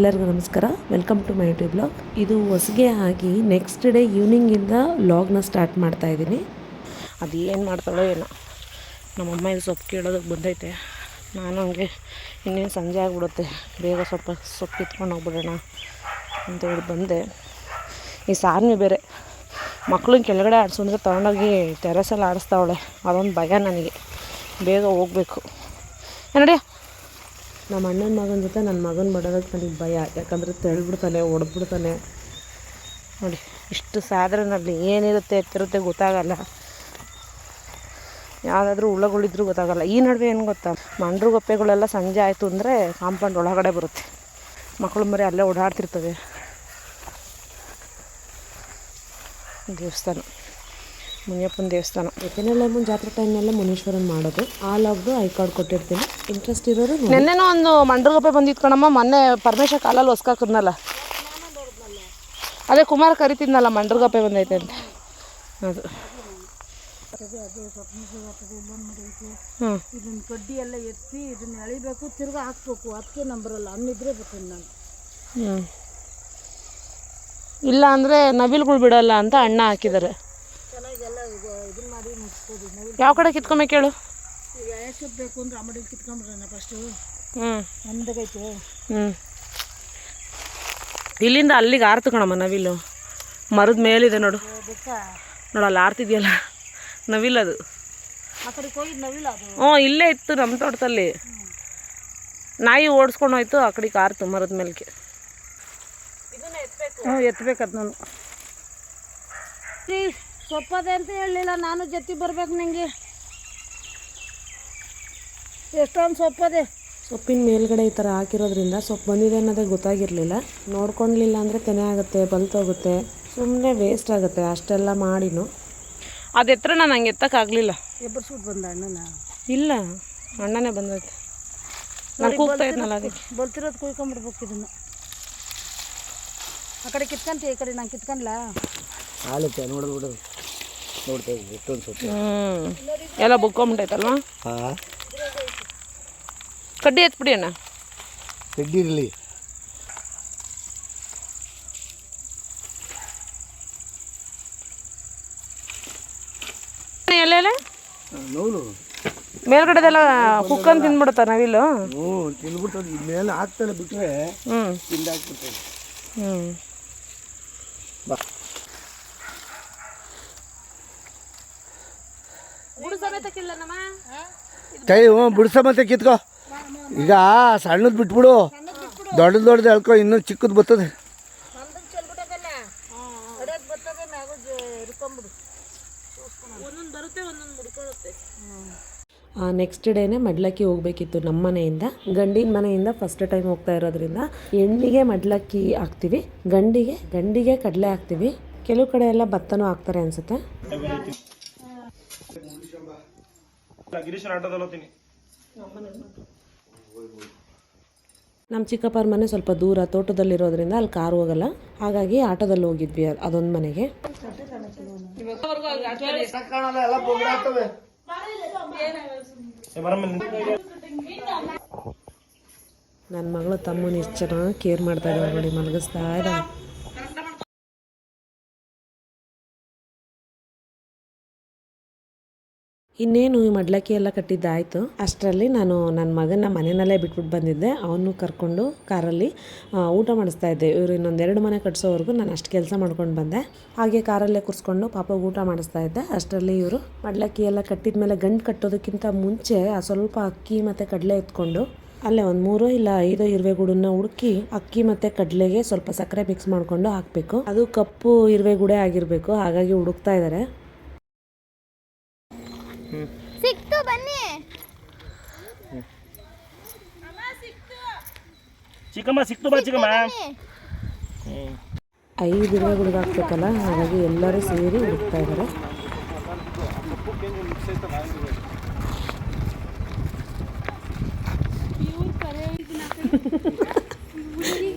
ಎಲ್ಲರಿಗೂ ನಮಸ್ಕಾರ. Welcome to my YouTube blog ಇದು ಹೊಸಗೆ ಆಗಿ ನೆಕ್ಸ್ಟ್ ಡೇ ಈವ್ನಿಂಗಿಂದ ವ್ಲಾಗ್ನ ಸ್ಟಾರ್ಟ್ ಮಾಡ್ತಾ ಇದ್ದೀನಿ. ಅದು ಮಾಡ್ತಾಳೋ ಏನೋ. ನಮ್ಮಮ್ಮ ಇದು ಸೊಪ್ಪು ಕೇಳೋದಕ್ಕೆ ಬಂದೈತೆ. ನಾನು ಹಂಗೆ ಇನ್ನೇನು ಸಂಜೆ ಆಗಿಬಿಡುತ್ತೆ. ಬೇಗ ಸ್ವಲ್ಪ ಸೊಪ್ಪು ಕಿತ್ಕೊಂಡು ಹೋಗ್ಬಿಡೋಣ ಅಂತೇಳಿ ಬಂದೆ. ಈ ಸಾರ್ನಿ ಬೇರೆ. ಮಕ್ಳನ್ನ ಕೆಳಗಡೆ ಆಡಿಸಂದ್ರೆ ತೊಗೊಂಡೋಗಿ ಟೆರೆಸಲ್ಲಿ ಆಡಿಸ್ತಾವಳೆ. ಅದೊಂದು ಭಯ ನನಗೆ. ಬೇಗ ಹೋಗಬೇಕು. ನಡಿಯ ನಮ್ಮ ಅಣ್ಣನ ಮಗನ ಜೊತೆ ನನ್ನ ಮಗನ ಮಾಡೋದಕ್ಕೆ ನನಗೆ ಭಯ. ಯಾಕಂದರೆ ತೆಳ್ಬಿಡ್ತಾನೆ ಹೊಡೆದ್ಬಿಡ್ತಾನೆ ನೋಡಿ, ಇಷ್ಟು ಸಾದ್ರನಲ್ಲಿ ಏನಿರುತ್ತೆ ಎತ್ತಿರುತ್ತೆ ಗೊತ್ತಾಗಲ್ಲ. ಯಾವುದಾದ್ರೂ ಹುಳಗಳಿದ್ರೂ ಗೊತ್ತಾಗಲ್ಲ. ಈ ನಡುವೆ ಏನು ಗೊತ್ತಾ? ಮಂಡ್ರು ಗೊಪ್ಪೆಗಳೆಲ್ಲ ಸಂಜೆ ಆಯಿತು ಅಂದರೆ ಕಾಂಪೌಂಡ್ ಒಳಗಡೆ ಬರುತ್ತೆ. ಮಕ್ಕಳು ಮರಿ ಅಲ್ಲೇ ಓಡಾಡ್ತಿರ್ತವೆ. ದೇವಸ್ಥಾನ. ಮುನಿಯಪ್ಪನ ದೇವಸ್ಥಾನ. ಮುಂದೆ ಜಾತ್ರೆ ಟೈಮ್ನೆಲ್ಲ ಮುನೀಶ್ವರನ್ ಮಾಡೋದು. ಆ ಲಾಗ್ದು ಐ ಕಾರ್ಡ್ ಕೊಟ್ಟಿರ್ತೀನಿ. ಇಂಟ್ರೆಸ್ಟ್ ಇರೋರು ನೆನ್ನೆನೋ ಒಂದು ಮಂಡ್ರಗಪ್ಪೆ ಬಂದಿತ್ತು ಕಣಮ್ಮ. ಮೊನ್ನೆ ಪರಮೇಶ್ವರ ಕಾಲಲ್ಲಿ ಹೊಸ್ಕಾಕದ್ನಲ್ಲ ಅದೇ ಕುಮಾರ್ ಕರಿತಿದ್ನಲ್ಲ ಮಂಡ್ರಗಪ್ಪೆ ಬಂದೈತೆ ಅಂತ. ಅದು. ಹ್ಞೂ ಇದನ್ನ ಕಡ್ಡಿ ಎಲ್ಲ ಎತ್ತಿ ಇದನ್ನ ಎಳಿಬೇಕು ತಿರ್ಗಾ ಹಾಕ್ಬೇಕು. ಅದಕ್ಕೆ ನಂಬರಲ್ಲ ಹಣ್ಣಿದ್ರೆ ಬರ್ತೀನಿ ನಾನು. ಹ್ಞೂ ಇಲ್ಲ ಅಂದರೆ ನವಿಲ್ಗಳು ಬಿಡಲ್ಲ ಅಂತ ಅಣ್ಣ ಹಾಕಿದ್ದಾರೆ. ಮಾಡಿ ಯಾವ ಕಡೆ ಕಿತ್ಕೊಂಬೇಕು ಹೇಳು ಈಗ ಎಷ್ಟು ಬೇಕು ಅಂದ್ರೆ ಕಿತ್ಕೊಂಡ್ಬಿಡೋಣ ಫಸ್ಟು ಹ್ಞೂ ಒಂದಾಗೈತೆ ಹ್ಞೂ ಇಲ್ಲಿಂದ ಅಲ್ಲಿಗೆ ಆರ್ತು ಕಣಮ್ಮ ನವಿಲು. ಮರದ ಮೇಲಿದೆ ನೋಡು. ನೋಡು ಅಲ್ಲಿ ಆರ್ತಿದ್ಯಲ್ಲ. ನವಿಲ್ಲ ಅದು. ಹ್ಞೂ ಇಲ್ಲೇ ಇತ್ತು ನಮ್ಮ ತೋಟದಲ್ಲಿ. ನಾಯಿ ಓಡಿಸ್ಕೊಂಡು ಹೋಯ್ತು ಆ ಕಡೆಗೆ ಆರ್ತು ಮರದ ಮೇಲ್ಕೆ. ಹ್ಞೂ ಎತ್ತಬೇಕು ನಾನು ಸೊಪ್ಪದೆ ಅಂತ ಹೇಳಲಿಲ್ಲ. ನಾನು ಜೊತೆ ಬರ್ಬೇಕು ನಿಂಗೆ. ಎಷ್ಟೊಂದು ಸೊಪ್ಪದೆ. ಸೊಪ್ಪಿನ ಮೇಲ್ಗಡೆ ಈ ಥರ ಹಾಕಿರೋದ್ರಿಂದ ಸೊಪ್ಪು ಬಂದಿದೆ ಅನ್ನೋದೇ ಗೊತ್ತಾಗಿರಲಿಲ್ಲ. ನೋಡ್ಕೊಳ್ಲಿಲ್ಲ ಅಂದರೆ ತೆನೆ ಆಗುತ್ತೆ ಬಲ್ತೋಗುತ್ತೆ ಸುಮ್ಮನೆ ವೇಸ್ಟ್ ಆಗುತ್ತೆ ಅಷ್ಟೆಲ್ಲ ಮಾಡಿನೂ. ಅದು ಎತ್ತರ ನಾನು ಹಂಗೆ ಎತ್ತಕ್ಕಾಗಲಿಲ್ಲ ಎಬ್ಬರ್ಸ್ಬಿಟ್ಟು ಬಂದ ಅಣ್ಣನ? ಇಲ್ಲ ಅಣ್ಣನೇ ಬಂದೈತೆ. ನಾನು ಕೂಗ್ತಾ ಇದ್ನಲ್ಲ ಅದಕ್ಕೆ. ಬಲ್ತಿರೋದು ಕುಯ್ಕೊಂಬಿಡ್ಬೇಕು ಇದನ್ನು. ಆ ಕಡೆ ಕಿತ್ಕೊಂತೀವಿ ಈ ಕಡೆ ನಾನು ಕಿತ್ಕೊಂಡ್ಲಾ? ಆಲತ್ತೆ ನೋಡೋದು ಬಿಡೋದು ನೋಡ್ತಾ ಇದ್ವಿ ಎಷ್ಟೊಂದು ಸ್ವಲ್ಪ ಹ್ಞೂ ಎಲ್ಲ ಬುಕ್ಕೊಂಬಿಟ್ಟೈತಲ್ವ ಹಾಂ. ಕಡ್ಡಿ ಎತ್ಬಿಡಿ ಅಣ್ಣ. ತೆಡ್ಡಿರಲಿ ಎಲ್ಲೆಲ್ಲ ನೋಡು. ಮೇಲ್ಗಡೆದೆಲ್ಲ ಕುಕ್ಕನ್ ತಿಂದ್ಬಿಡುತ್ತಾ ನವಿಲು? ಹ್ಞೂ ತಿಂದ್ಬಿಡ್ತದೆ ಮೇಲೆ ಹಾಕ್ತಾನೆ ಬಿಟ್ಟರೆ ಹ್ಞೂ ತಿಂದಾಕ್ಬಿಡ್ತದೆ. ಹ್ಞೂ ಬಾ ಕೈ ಹ್ಞೂ ಬಿಡ್ಸ ಮತ್ತೆ ಕಿತ್ಕೋ. ಈಗ ಸಣ್ಣದು ಬಿಟ್ಬಿಡು. ದೊಡ್ಡದು ದೊಡ್ಡದು ಹೇಳ್ಕೊ ಇನ್ನೂ ಚಿಕ್ಕದು ಬರ್ತದೆ. ನೆಕ್ಸ್ಟ್ ಡೇನೆ ಮಡ್ಲಕ್ಕಿ ಹೋಗ್ಬೇಕಿತ್ತು ನಮ್ಮ ಮನೆಯಿಂದ. ಗಂಡಿನ ಮನೆಯಿಂದ ಫಸ್ಟ್ ಟೈಮ್ ಹೋಗ್ತಾ ಇರೋದ್ರಿಂದ ಹೆಣ್ಣಿಗೆ ಮಡ್ಲಕ್ಕಿ ಹಾಕ್ತೀವಿ. ಗಂಡಿಗೆ ಗಂಡಿಗೆ ಕಡಲೆ ಹಾಕ್ತೀವಿ. ಕೆಲವು ಕಡೆ ಎಲ್ಲ ಭತ್ತನೂ ಹಾಕ್ತಾರೆ ಅನ್ಸುತ್ತೆ. ನಮ್ಮ ಚಿಕ್ಕಪ್ಪರ ಮನೆ ಸ್ವಲ್ಪ ದೂರ, ತೋಟದಲ್ಲಿರೋದ್ರಿಂದ ಅಲ್ಲಿ ಕಾರ್ ಹೋಗಲ್ಲ. ಹಾಗಾಗಿ ಆಟೋದಲ್ಲಿ ಹೋಗಿದ್ವಿ ಅದೊಂದು ಮನೆಗೆ. ನನ್ನ ಮಗಳು ತಮ್ಮನ ಎಷ್ಟು ಚೆನ್ನಾಗಿ ಕೇರ್ ಮಾಡ್ತಾ ಇದ್ದಾಳೆ ನೋಡಿ, ಮಲಗಿಸ್ತಾ ಇದ್ದಾಳೆ ಇನ್ನೇನು ಮಡ್ಲಕ್ಕಿ ಎಲ್ಲ ಕಟ್ಟಿದ್ದಾಯಿತು. ಅಷ್ಟರಲ್ಲಿ ನಾನು ನನ್ನ ಮಗನ ಮನೆಯಲ್ಲೇ ಬಿಟ್ಬಿಟ್ಟು ಬಂದಿದ್ದೆ. ಅವನು ಕರ್ಕೊಂಡು ಕಾರಲ್ಲಿ ಊಟ ಮಾಡಿಸ್ತಾ ಇದ್ದೆ. ಇವರು ಇನ್ನೊಂದೆರಡು ಮನೆ ಕಟ್ಸೋವರೆಗೂ ನಾನು ಅಷ್ಟು ಕೆಲಸ ಮಾಡ್ಕೊಂಡು ಬಂದೆ. ಹಾಗೆ ಕಾರಲ್ಲೇ ಕೂರಿಸ್ಕೊಂಡು ಪಾಪ ಊಟ ಮಾಡಿಸ್ತಾ ಇದ್ದೆ. ಅಷ್ಟರಲ್ಲಿ ಇವರು ಮಡ್ಲಕ್ಕಿ ಎಲ್ಲ ಕಟ್ಟಿದ ಮೇಲೆ ಗಂಟು ಕಟ್ಟೋದಕ್ಕಿಂತ ಮುಂಚೆ ಆ ಸ್ವಲ್ಪ ಅಕ್ಕಿ ಮತ್ತು ಕಡಲೆ ಎತ್ಕೊಂಡು ಅಲ್ಲೇ ಒಂದು ಮೂರು ಇಲ್ಲ ಐದು ಇರುವೆಗೂಡನ್ನ ಹುಡುಕಿ ಅಕ್ಕಿ ಮತ್ತು ಕಡಲೆಗೆ ಸ್ವಲ್ಪ ಸಕ್ಕರೆ ಮಿಕ್ಸ್ ಮಾಡಿಕೊಂಡು ಹಾಕಬೇಕು. ಅದು ಕಪ್ಪು ಇರುವೆ ಗೂಡೆ ಆಗಿರಬೇಕು. ಹಾಗಾಗಿ ಹುಡುಕ್ತಾ ಇದ್ದಾರೆ ಸಿಕ್ತು ಬನ್ನಿ ಚಿಕ್ಕಮ್ಮ ಸಿಕ್ತು ಬಾ ಚಿಕ್ಕಮ್ಮ. ಐದು ದಿನಗಳು ಹಾಕ್ಬೇಕಲ್ಲ ಹಾಗಾಗಿ ಎಲ್ಲರೂ ಸೇರಿ ಹುಡುಕ್ತಾ ಇದ್ದಾರೆ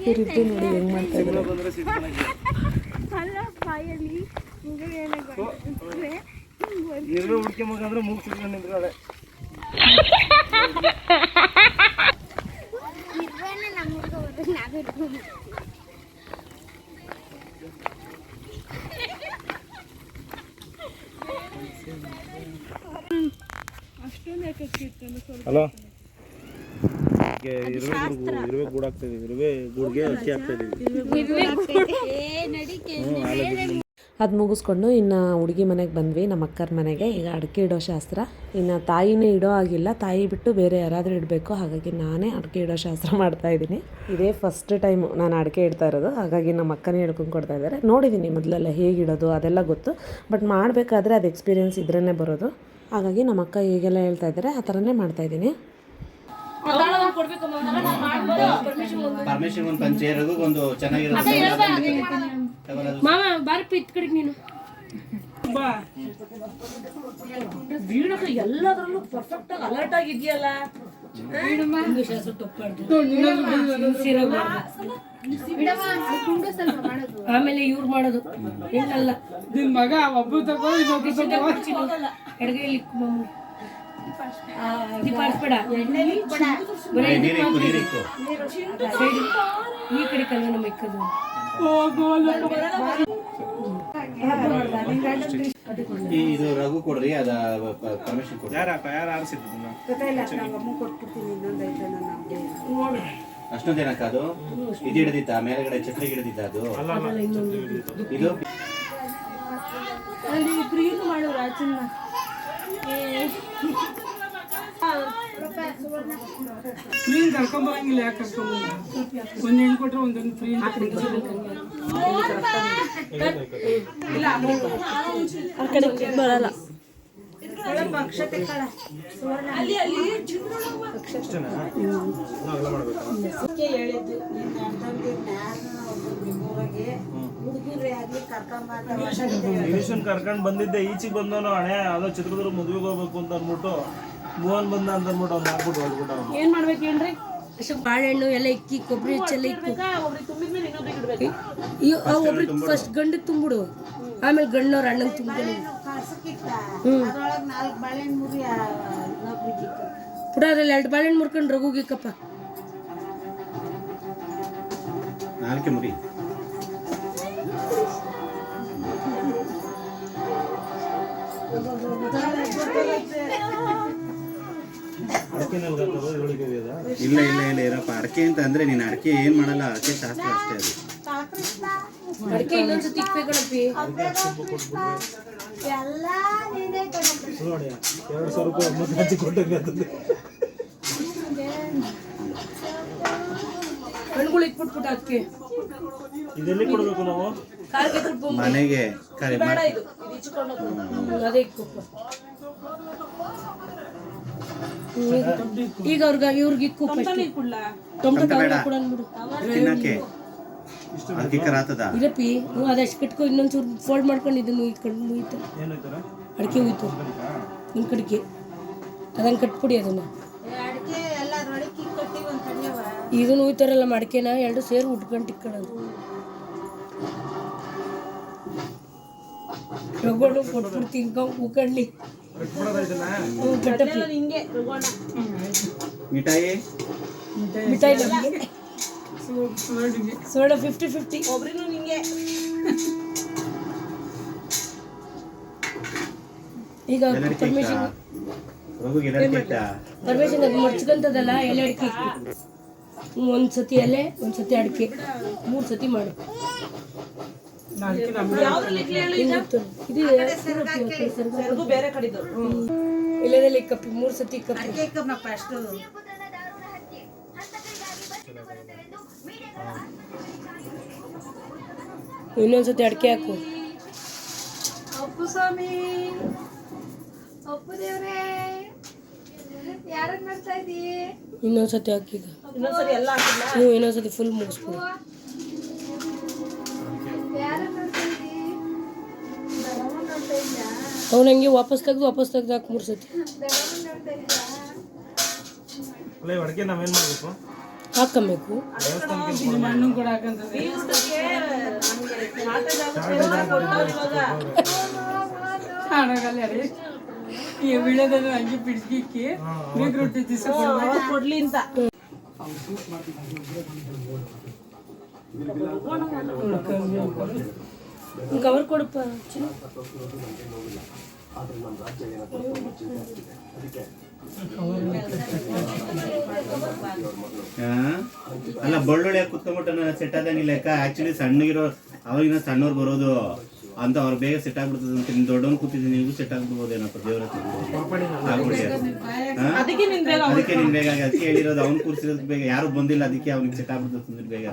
ಇರುತ್ತೆ ನೋಡಿ ಹೆಂಗ್ ಮಾಡ್ತಾ ಇದ್ದಾರೆ ಹುಡುಕಿ ಮಗ ಅಂದ್ರೆ ಮೂರ್ ಮೂಗು ನಿಂತ್ಕೊಳ್ಳೆ ಹಲೋ. ಇರುವೆ ಗೂಡಾಗ್ತಾ ಇರುವೆ ಗೂಡ್ಗೆ ಅಕ್ಕಿ ಹಾಕ್ತಾ ಇದೆ. ಅದು ಮುಗಿಸ್ಕೊಂಡು ಇನ್ನು ಹುಡುಗಿ ಮನೆಗೆ ಬಂದ್ವಿ ನಮ್ಮ ಅಕ್ಕರ ಮನೆಗೆ. ಈಗ ಅಡಿಕೆ ಇಡೋ ಶಾಸ್ತ್ರ. ಇನ್ನು ತಾಯಿನೇ ಇಡೋ ಆಗಿಲ್ಲ ತಾಯಿ ಬಿಟ್ಟು ಬೇರೆ ಯಾರಾದರೂ ಇಡಬೇಕು. ಹಾಗಾಗಿ ನಾನೇ ಅಡಿಕೆ ಇಡೋ ಶಾಸ್ತ್ರ ಮಾಡ್ತಾ ಇದ್ದೀನಿ. ಇದೇ ಫಸ್ಟ್ ಟೈಮು ನಾನು ಅಡಿಕೆ ಇಡ್ತಾ ಇರೋದು. ಹಾಗಾಗಿ ನಮ್ಮ ಅಕ್ಕನೇ ಹೇಳ್ಕೊಂಡು ಕೊಡ್ತಾ ಇದ್ದಾರೆ. ನೋಡಿದ್ದೀನಿ ಮೊದಲೆಲ್ಲ ಹೇಗಿಡೋದು ಅದೆಲ್ಲ ಗೊತ್ತು. ಬಟ್ ಮಾಡಬೇಕಾದ್ರೆ ಅದು ಎಕ್ಸ್ಪೀರಿಯೆನ್ಸ್ ಇದ್ರೇ ಬರೋದು. ಹಾಗಾಗಿ ನಮ್ಮ ಅಕ್ಕ ಹೇಗೆಲ್ಲ ಹೇಳ್ತಾ ಇದ್ದಾರೆ. ಆ ಥರನೇ ಮಾಡ್ತಾಯಿದ್ದೀನಿ ಪರಮೇಶ್ವರ್ ಒಂದು ಪಂಚೆ ರಘುಗೊಂದು ಚೆನ್ನಾಗಿರೋ ಮಾಮ ಬಾರಪ್ಪ ಇತ್ ಕಡೆಗೆ ನೀನು. ಎಲ್ಲದರಲ್ಲೂ ಪರ್ಫೆಕ್ಟಾಗಿ ಅಲರ್ಟ್ ಆಗಿದೆಯಲ್ಲ? ಆಮೇಲೆ ಇವ್ರು ಮಾಡೋದು. ಏನಲ್ಲ ನಿನ್ ಮಗ ಒಬ್ಬ ತಗೋ ಇನ್ನೊಬ್ರು ಎಡಗೈಲಿ ಬರೀ ಈ ಕಡೆ ಕಲ್ಲು ನಮ್ಮ ಇಕ್ಕದು ಈ ಇದು ರಘು ಕೊಡ್ರಿ ಅದ ಪರ್ಮಿಷನ್ ಕೊಡ್ರಿ. ಯಾರ ಯಾರು ಆರಿಸಿದ್ದು ಅಷ್ಟೊಂದು ಏನಕ್ಕ ಅದು? ಇದು ಹಿಡಿದಿತ್ತ ಮೇಲ್ಗಡೆ ಚಟ್ರಿ ಹಿಡಿದಿತ್ತ ಅದು? ಇದು? ಫ್ರೀ ಕರ್ಕೊಂಬರಂಗಿಲ್ಲ ಯಾಕೆ ಕರ್ಕೊಂಬಂದ ಒಂದ್ ಹೆಣ್ಣು ಕೊಟ್ರೆ ಒಂದೊಂದು ಫ್ರೀ ಬರಲ್ಲ. ಕರ್ಕೊಂಡ್ ಬಂದಿದ್ದೆ ಈಚೆಗೆ ಬಂದವನು ಹಣೆ ಅದೋ ಚಿತ್ರದುರ್ಗ ಮದುವೆಗೆ ಹೋಗ್ಬೇಕು ಅಂತ ಅಂದ್ಬಿಟ್ಟು ಮೋಹನ್ ಬಂದ ಅಂತ ಅಂದ್ಬಿಟ್ಟು ಅವ್ನು ಹಾಕ್ಬಿಟ್ಟು ಹೊಡ್ಬಿಟ್ಟು ಏನ್ ಮಾಡ್ಬೇಕು ಅಷ್ಟು ಬಾಳೆಹಣ್ಣು ಎಲ್ಲ ಇಕ್ಕಿ ಕೊಬ್ಬರಿ ಹೆಚ್ಚೆಲ್ಲ ಇಕ್ಕಿ ಇವ್- ಆ ಒಬ್ರಿಗೆ ಫಸ್ಟ್ ಗಂಡಕ್ಕೆ ತುಂಬಿಡು ಆಮೇಲೆ ಗಂಡನವ್ರ ಅಣ್ಣ ತುಂಬಿಡು ಪುಟಾರಲ್ಲಿ ಎರಡು ಬಾಳೆಹಣ್ಣು ಮುರ್ಕೊಂಡು ರಘುಗಿಕ್ಕಪ್ಪ ನಾಲ್ಕೆ ಮುರಿ ಇಲ್ಲ ಇಲ್ಲ ಇಲ್ಲ ಇರಪ್ಪ. ಅಡಕೆ ಅಂತ ಅಂದ್ರೆ ನೀನು ಅಡಕೆ ಏನ್ ಮಾಡಲ್ಲ ಅಡಕೆ ಶಾಸ್ತ್ರ ಅಷ್ಟೇ ಅದು. ಅಡಿಕೆ ಇನ್ನೊಂದ್ಸತಿ ಇಕ್ಬೇಕಣಪ್ಪಿ ನೋಡಿ ಎರಡು ಸಾವಿರ ರೂಪಾಯಿ ಒಂಬತ್ತು ಹಂಚಿ ಕೊಟ್ಟಂಗೆ ಆಗ್ತದೆ ಹಣ್ಣುಗಳು ಇಕ್ಬಿಟ್ಬಿಟ್ಟು ಅದಕ್ಕೆ ಇದೆಲ್ಲಿ ಕೊಡ್ಬೇಕು ನಾವು? ಕಾಲ್ಗೆ ಇಟ್ಬಿಟ್ಟು ಮನೆಗೆ. ಕರೆ ಮಾಡಿ ಅದೇ ಈಗ ಅವ್ರಿಗೆ ಇವ್ರಿಗೆ ಇಕ್ಕು ತಿನ್ನಕ್ಕೆ. ಇರಪ್ಪಿ ನೀವು ಅದಷ್ಟು ಕಟ್ಕೊ ಇನ್ನೊಂಚೂರು ಫೋಲ್ಡ್ ಮಾಡ್ಕೊಂಡು ಇದನ್ನು ಇಟ್ಕೊಂಡು ಕಡೆ ಮುಯ್ತು. ಅಡಿಕೆ ಹೋಯ್ತು ನಿಮ್ಮ ಕಡೆಗೆ ಅದನ್ನು ಕಟ್ಬಿಡಿ ಅದನ್ನ. ಇದನ್ನು ಹೋಯ್ತಾರಲ್ಲ ಮಡಿಕೆನ ಎರಡು ಸೇರಿ ಉಟ್ಕೊಂಡು ಇಕ್ಕೊಳ್ಳೋದು ರಗೋಡು ಕೊಟ್ಬಿಡ್ತೀನಿ ಕೂಕಂಡ್ಲಿ ಹ್ಞೂ ಕಟ್ಟಪ್ಪಿ ಮಿಠಾಯಿ? ಮಿಠಾಯಿ ಸೋಡಾ ಫಿಫ್ಟಿ ಫಿಫ್ಟಿ ಈಗ ಎಲ್ಲರಿಕೆ ಪರ್ಮಿಷನ್ ರಘುಗೆ ಎಲ್ಲರಿಕೆ ಇಟ್ಟ ಪರ್ಮಿಷನ್ ಅದು ಮಡ್ಚ್ಕೊಂತದಲ್ಲ ಎಲೆ ಅಡಿಕೆ ಒಂದ್ಸತಿ ಒಂದು ಸತಿ ಎಲೆ ಒಂದು ಸತಿ ಅಡಿಕೆ. ಮೂರು ಸತಿ ಮಾಡು. ಇದು ಬೇರೆ ಕಡೆದು ಕಪ್ಪಿ ಮೂರು ಸತಿ ಕಪ್ಪಿ ಇನ್ನೊಂದು ಸತಿ ಅಡಿಕೆ ಹಾಕು. ಅಪ್ಪು ಸ್ವಾಮಿ ಅಪ್ಪು ದೇವ್ರೇ ಯಾರನ್ನ ಮಾಡ್ತಾ ಇದೀ ಇನ್ನೊಂದ್ಸತಿ ಹಾಕಿ ಈಗ. ಇನ್ನೊಂದ್ಸರಿ ಎಲ್ಲ ಹಾಕಿಲ್ಲ ಇನ್ನೊಂದ್ಸತಿ ಇನ್ನೊಂದು ಸತಿ ಫುಲ್ ಮುಗಿಸ್ಬಿಡು. ಅವ್ನು ಹಂಗೆ ವಾಪಸ್ ತೆಗೆದು ವಾಪಸ್ ತೆಗೆದು ಹಾಕಿ ಮೂರು ಸತಿ. ಹಾಕಬೇಕು ವಿಳೆದನ್ನು ಹಂಗೆ ಬಿಡ್ಸಿಕ್ಕಿ ಬೀಗ್ ರೊಟ್ಟಿ ದಿವಸ ಕೊಡ್ಲಿ ಅಂತ. ಕವರ್ ಕೊಡಪ್ಪ? ಅಲ್ಲ ಬಳ್ಳುಳ್ಳಿ ಕುತ್ಕೊಂಡ್ಬಿಟ್ಟು ಸೆಟ್ ಆದಂಗಿಲ್ಲ ಯಾಕ ಆಕ್ಚುಲಿ ಸಣ್ಣಗಿರೋ ಅವಾಗಿನ ಸಣ್ಣವ್ರು ಬರೋದು. ಅಂತ ಅವ್ರು ಬೇಗ ಸೆಟ್ ಆಗ್ಬಿಡ್ತದೆ ಅಂತ ನಿಮ್ ದೊಡ್ಡವನ್ ಕೂತಿದ್ದೀನಿ ನೀವು ಸೆಟ್ ಆಗ್ಬಿಡ್ಬೋದೇನಪ್ಪ ದೇವ್ರ ಅದಕ್ಕೆ ನಿನ್ ಬೇಗ ಅದಕ್ಕೆ ಹೇಳಿರೋದು ಅವ್ನು ಕೂರಿಸಿರೋದು ಬೇಗ ಯಾರು ಬಂದಿಲ್ಲ ಅದಕ್ಕೆ ಅವ್ನಿಗೆ ಸೆಟ್ ಆಗ್ಬಿಡ್ತದೆ ಅಂದ್ರೆ ಬೇಗ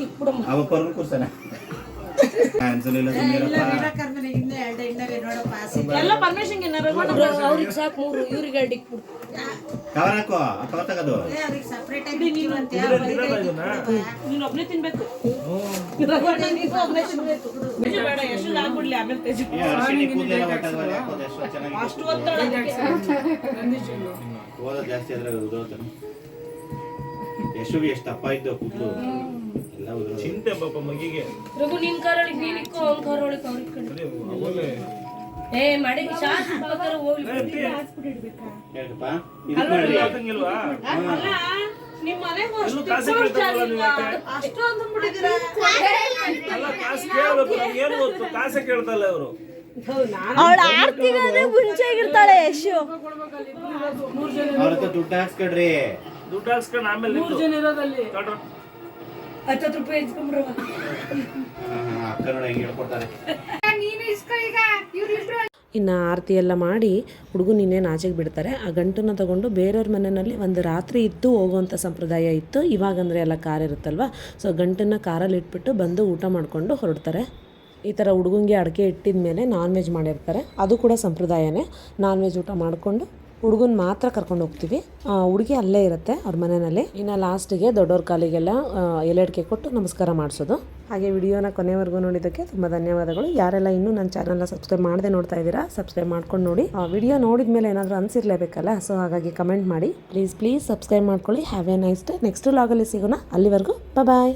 ಇಕ್ಬಿಡಮ್ಮ ಅವ ಪರ್ಮ ಕೂರ್ಸನ ಎಲ್ಲ ಪರ್ಮಿಷನ್ ಏನಾರು ಅವ್ರಿಗೆ ಸಾಕು ಮೂರು ಇವ್ರಿಗೆ ಎರಡು ಇಕ್ಬಿಡು. ಕವರ್ ಹಾಕೋ? ಕವರ್ ತಗೋದು. ನೀನು ಒಬ್ಬನೇ ತಿನ್ಬೇಕು. ಎಷ್ಟು ಎಷ್ಟು ಅಷ್ಟು ಓದೋದು ಜಾಸ್ತಿ ಆದ್ರೆ ಯಶುಗೆ ಎಷ್ಟು ದಪ್ಪ ಕೂದಲು. ಉದುರೋದು ಚಿಂತೆ ಪಾಪ ಮಗಿಗೆ. ರಘು ನಿನ್ ಕಾರೊಳಗೆ ನೀನ್ ಇಕ್ಕೋ ಅವ್ನ ಕಾರೊಳಗೆ ಅವ್ರ ಇಕ್ಕೊಂಡು ಅವಲೇ ಏ ಮಾಡಿ ಶಾಸ್ ಬೇಕಾದ್ರೆ ಹೋಗ್ಲಿ. ಯಾಕಪ್ಪ ಇದು ಮಾಡ್ರಿ. ಹಾಕಂಗಿಲ್ವಾ ಅಲ್ಲ ನಿಮ್ಮ ಮನೆಗೆ ಎಲ್ಲೂ ಅಷ್ಟು ಕಾಸು ಕೇಳ್ತಾರಲ್ಲ ನೀವು? ಯಾಕೆ? ಅಷ್ಟು ಅಂದ್ಬಿಟ್ಟಿದ್ದೀರಾ ಅಲ್ಲ ಕಾಸು ಕೇಳಬೇಕು ನಮ್ಗೆ ಏನು ಗೊತ್ತು? ಕಾಸೇ ಕೇಳ್ತಲ್ಲ ಅವರು ಅವಳ ಆರ್ತಿಗಾದ್ರೆ ಮುಂಚೆಗಿರ್ತಾಳೆ ಯಶು. ಅವ್ರ ದುಡ್ಡು ಹಾಕ್ಸ್ಕೊಡ್ರಿ. ದುಡ್ಡು ಹಾಕ್ಸ್ಕೊಂಡು ಆಮೇಲೆ ಜನ ತಗೊಳ್ರಿ. ಹತ್ತತ್ತು ರೂಪಾಯಿ ಈಗ ಹೇಳ್ಕೊಡ್ತಾರೆ ಇನ್ನು ಆರತಿ ಎಲ್ಲ ಮಾಡಿ ಹುಡುಗು ಇನ್ನೇನು ಆಚೆಗೆ ಬಿಡ್ತಾರೆ. ಆ ಗಂಟನ್ನ ತಗೊಂಡು ಬೇರೆಯವ್ರ ಮನೆಯಲ್ಲಿ ಒಂದು ರಾತ್ರಿ ಇದ್ದು ಹೋಗುವಂಥ ಸಂಪ್ರದಾಯ ಇತ್ತು. ಇವಾಗಂದರೆ ಎಲ್ಲ ಕಾರ್ ಇರುತ್ತಲ್ವ? ಸೊ ಗಂಟನ್ನು ಕಾರಲ್ಲಿ ಇಟ್ಬಿಟ್ಟು ಬಂದು ಊಟ ಮಾಡಿಕೊಂಡು ಹೊರಡ್ತಾರೆ. ಈ ಥರ ಹುಡುಗಂಗೆ ಅಡಿಕೆ ಇಟ್ಟಿದ ಮೇಲೆ ನಾನ್ ವೆಜ್ ಮಾಡಿರ್ತಾರೆ. ಅದು ಕೂಡ ಸಂಪ್ರದಾಯನೇ. ನಾನ್ ವೆಜ್ ಊಟ ಮಾಡಿಕೊಂಡು ಹುಡುಗನ ಮಾತ್ರ ಕರ್ಕೊಂಡು ಹೋಗ್ತೀವಿ. ಹುಡುಗಿ ಅಲ್ಲೇ ಇರುತ್ತೆ ಅವ್ರ ಮನೆಯಲ್ಲಿ. ಇನ್ನು ಲಾಸ್ಟಿಗೆ ದೊಡ್ಡವ್ರ ಕಾಲಿಗೆಲ್ಲ ಎಲೆಡ್ಕೆ ಕೊಟ್ಟು ನಮಸ್ಕಾರ ಮಾಡಿಸೋದು. ಹಾಗೆ ವಿಡಿಯೋನ ಕೊನೆವರೆಗೂ ನೋಡಿದ್ದಕ್ಕೆ ತುಂಬ ಧನ್ಯವಾದಗಳು. ಯಾರೆಲ್ಲ ಇನ್ನೂ ನನ್ನ ಚಾನಲ್ನ ಸಬ್ಸ್ಕ್ರೈಬ್ ಮಾಡದೆ ನೋಡ್ತಾ ಇದ್ದೀರಾ, ಸಬ್ಸ್ಕ್ರೈಬ್ ಮಾಡ್ಕೊಂಡು ನೋಡಿ. ವಿಡಿಯೋ ನೋಡಿದ ಮೇಲೆ ಏನಾದರೂ ಅನಿಸಿರ್ಲೇಬೇಕಲ್ಲ, ಸೊ ಹಾಗಾಗಿ ಕಮೆಂಟ್ ಮಾಡಿ. ಪ್ಲೀಸ್ ಪ್ಲೀಸ್ ಸಬ್ಸ್ಕ್ರೈಬ್ ಮಾಡ್ಕೊಳ್ಳಿ. Have a nice day. Next ಲಾಗಲ್ಲಿ ಸಿಗೋಣ. ಅಲ್ಲಿವರೆಗೂ ಬಾಯ್